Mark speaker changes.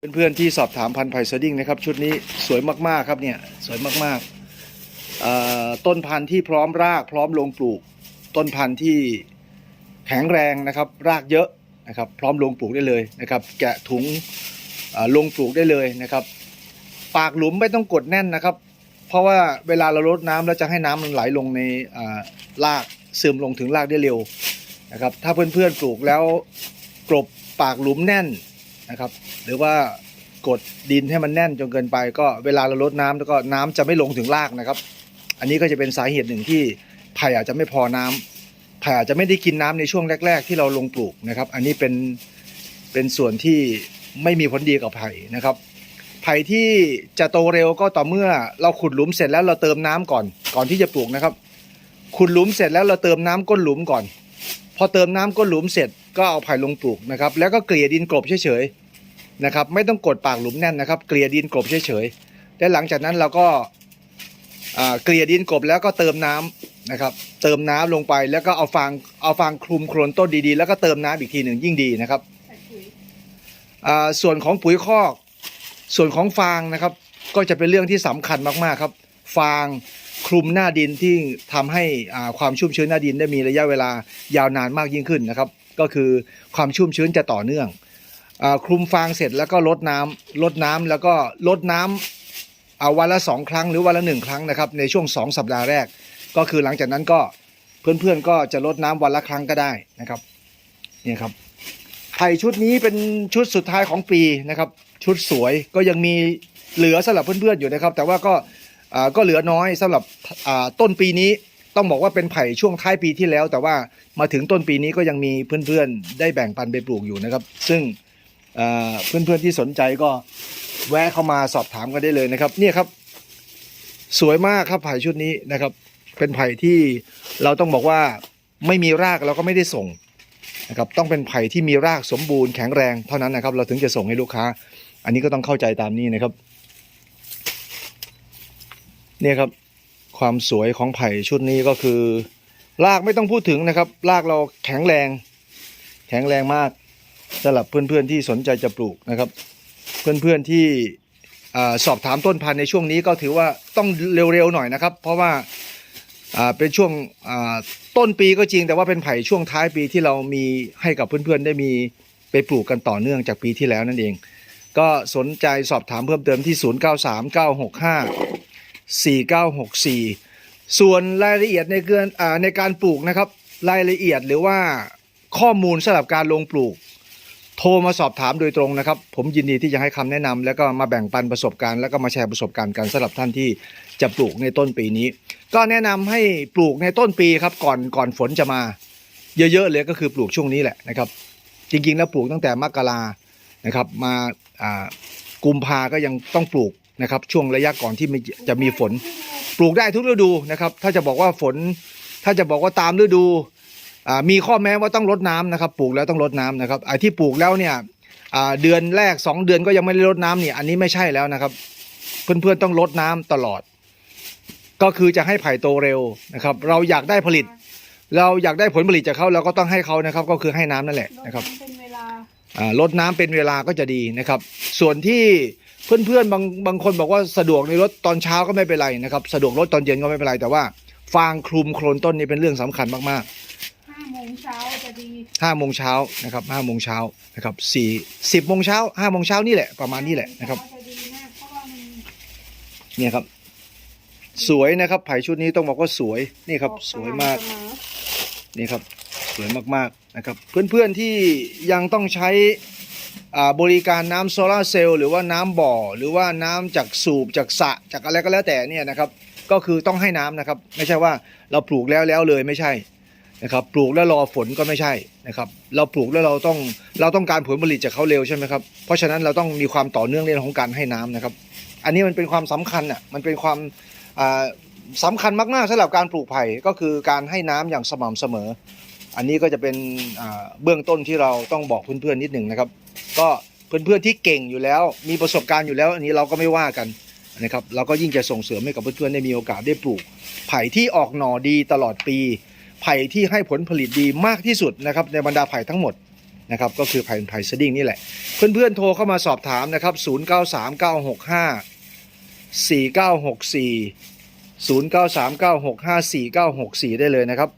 Speaker 1: เพื่อนๆที่สอบถามพันธุ์ไผ่สดิ้งนะครับชุดนี้สวยมากๆครับเนี่ยสวยมากๆต้นพันธุ์ที่พร้อมรากพร้อมลงปลูก ต้นพันธุ์ที่แข็งแรงนะครับรากเยอะนะครับพร้อมลงปลูกได้เลยนะครับ แกะถุงลงปลูกได้เลยนะครับ ปากหลุมไม่ต้องกดแน่นนะครับ เพราะว่าเวลาเราลดน้ำแล้วจะให้น้ำมันไหลลงในรากซึมลงถึงรากได้เร็วนะครับถ้าเพื่อนๆปลูกแล้วกลบปากหลุมแน่น นะครับ หรือว่ากดดินให้มันแน่นจนเกินไป ก็เวลาเราลดน้ำแล้วก็น้ำจะไม่ลงถึงรากนะครับ อันนี้ก็จะเป็นสาเหตุหนึ่งที่ไผ่อาจจะไม่พอน้ำไผ่อาจจะไม่ได้กินน้ำในช่วงแรก ๆ ที่เราลงปลูกนะครับ อันนี้เป็นเป็นส่วนที่ไม่มีผลดีกับไผ่นะครับ ไผ่ที่จะโตเร็วก็ต่อเมื่อเราขุดหลุมเสร็จแล้วเราเติมน้ำก่อน ก่อนที่จะปลูกนะครับ ขุดหลุมเสร็จแล้วเราเติมน้ำก้นหลุมก่อน พอเติมน้ำก้นหลุมเสร็จก็เอาไผ่ลงปลูกนะครับ แล้วก็เกลี่ยดินกลบเฉยๆ นะครับ ไม่ต้องกดปากหลุมแน่นนะครับ เกลี่ยดินกลบเฉยๆ และหลังจากนั้นเราก็เกลี่ยดินกลบแล้วก็เติมน้ำนะครับ เติมน้ำลงไปแล้วก็เอาฟางเอาฟางคลุมโคลนต้นดีๆ แล้วก็เติมน้ำอีกทีหนึ่งยิ่งดีนะครับ
Speaker 2: ส่
Speaker 1: วนของปุ๋ยคอก ส่วนของฟางนะครับ ก็จะเป็นเรื่องที่สำคัญมากๆครับ ฟางคลุมหน้าดินที่ทำให้ความชุ่มชื้นหน้าดินได้มีระยะเวลายาวนานมากยิ่งขึ้นนะครับ ก็คือความชุ่มชื้นจะต่อเนื่อง คลุมฟางเสร็จแล้วก็ลดน้ำลดน้ำแล้วก็ลดน้ำเอาวันละสองครั้งหรือวันละหนึ่งครั้งนะครับในช่วงสองสัปดาห์แรก ก็คือหลังจากนั้นก็เพื่อนๆก็จะลดน้ำวันละครั้งก็ได้นะครับเนี่ยครับไผ่ชุดนี้เป็นชุดสุดท้ายของปีนะครับ ชุดสวยก็ยังมีเหลือสำหรับเพื่อนๆอยู่นะครับ แต่ว่าก็ก็เหลือน้อยสำหรับต้นปีนี้ต้องบอกว่าเป็นไผ่ช่วงท้ายปีที่แล้ว แต่ว่ามาถึงต้นปีนี้ก็ยังมีเพื่อนๆ ได้แบ่งปันไปปลูกอยู่นะครับ ซึ่ง เพื่อนๆที่สนใจก็แวะเข้ามาสอบถามกันได้เลยนะครับ เนี่ยครับ สวยมากครับไผ่ชุดนี้นะครับ เป็นไผ่ที่เราต้องบอกว่าไม่มีรากเราก็ไม่ได้ส่งนะครับต้องเป็นไผ่ที่มีรากสมบูรณ์แข็งแรงเท่านั้นนะครับ เราถึงจะส่งให้ลูกค้า อันนี้ก็ต้องเข้าใจตามนี้นะครับ เนี่ยครับ ความสวยของไผ่ชุดนี้ก็คือ รากไม่ต้องพูดถึงนะครับ รากเราแข็งแรง แข็งแรงมาก สำหรับเพื่อนๆที่สนใจจะปลูกนะครับ เพื่อนๆที่อาสอบถามต้นพันธุ์ในช่วงนี้ก็ถือว่าต้องเร็วๆหน่อยนะครับ เพราะว่าเป็นช่วงต้นปีก็จริง แต่ว่าเป็นไผ่ช่วงท้ายปีที่เรามีให้กับเพื่อนๆได้มีไปปลูกกันต่อเนื่องจากปีที่แล้วนั่นเอง ก็สนใจสอบถามเพิ่มเติมที่ 0939654964 ส่วนรายละเอียดในเกินในการปลูกนะครับ รายละเอียดหรือว่าข้อมูลสำหรับการลงปลูก โทรมาสอบถามโดยตรงนะครับ ผมยินดีที่จะให้คำแนะนำแล้วก็มาแบ่งปันประสบการณ์แล้วก็มาแชร์ประสบการณ์กันสำหรับท่านที่จะปลูกในต้นปีนี้ ก็แนะนำให้ปลูกในต้นปีครับก่อนก่อนฝนจะมา เยอะๆเลยก็คือปลูกช่วงนี้แหละนะครับ จริงๆแล้วปลูกตั้งแต่มกรานะครับ มาอ่ากุมภาก็ยังต้องปลูกนะครับ ช่วงระยะก่อนที่จะมีฝน ปลูกได้ทุกฤดูนะครับ ถ้าจะบอกว่าฝน ถ้าจะบอกว่าตามฤดู มีข้อแม้ว่าต้องรดน้ำนะครับ ปลูกแล้วต้องรดน้ำนะครับไอ้ที่ปลูกแล้วเนี่ยอ่าเดือนแรกสองเดือนก็ยังไม่ได้รดน้ำเนี่ยอันนี้ไม่ใช่แล้วนะครับ เพื่อนๆต้องรดน้ำตลอด ก็คือจะให้ไผ่โตเร็วนะครับ เราอยากได้ผลิต เราอยากได้ผลผลิตจากเขาเราก็ต้องให้เขานะครับ ก็คือให้น้ำนั่นแหละนะครับ
Speaker 2: ลดำเป็นเวลา
Speaker 1: อ่าลดน้ำเป็นเวลาก็จะดีนะครับ ส่วนที่เพื่อนๆบางบางคนบอกว่าสะดวกในรถตอนเช้าก็ไม่เป็นไรนะครับ สะดวกรถตอนเย็นก็ไม่เป็นไรแต่ว่า ฟางคลุมโคลนต้นนี้เป็นเรื่องสำคัญมาก
Speaker 2: ห้
Speaker 1: ห้าโมงเช้านะครับห้าโมงเช้านะครับสี่สิบโมงเช้าห้าโมงเช้านี่แหละประมาณนี้แหละนะครับ
Speaker 2: จะดีมากเพราะว่ามัน
Speaker 1: เนี่ยครับ สวยนะครับไผ่ชุดนี้ต้องบอกว่าสวยนี่ครับ
Speaker 2: ออ
Speaker 1: สวยมาก
Speaker 2: สม่ำเสอ
Speaker 1: นี่ครับสวยมากๆนะครับ เพื่อนๆที่ยังต้องใช้อ่าบริการน้ำโซลาร์เซลล์หรือว่าน้ำบ่อ หรือว่าน้ำจากสูบจากสระจากอะไรก็แล้วแต่เนี่ยนะครับ ก็คือต้องให้น้ำนะครับ ไม่ใช่ว่าเราปลูกแล้วแล้วเลยไม่ใช่ นะครับ ปลูกแล้วรอฝนก็ไม่ใช่นะครับ เราปลูกแล้วเราต้องเราต้องการผลผลิตจากเขาเร็วใช่ไหมครับ เพราะฉะนั้นเราต้องมีความต่อเนื่องเรื่องของการให้น้ำนะครับ อันนี้มันเป็นความสำคัญอะ มันเป็นความอ่าสำคัญมากๆสำหรับการปลูกไผ่ก็คือการให้น้ำอย่างสม่ำเสมอ อันนี้ก็จะเป็นเบื้องต้นที่เราต้องบอกเพื่อนๆนิดหนึ่งนะครับ ก็เพื่อนๆที่เก่งอยู่แล้ว มีประสบการณ์อยู่แล้ว อันนี้เราก็ไม่ว่ากันนะครับ เราก็ยิ่งจะส่งเสริมให้กับเพื่อนๆได้มีโอกาสได้ปลูก ไผ่ที่ออกหน่อดีตลอดปี ไผ่ที่ให้ผลผลิตดีมากที่สุดนะครับในบรรดาไผ่ทั้งหมดนะครับก็คือไผ่ไผ่สดิ้งนี่แหละ เพื่อนๆโทรเข้ามาสอบถามนะครับ 093965 4964 093965 4964 ได้เลยนะครับ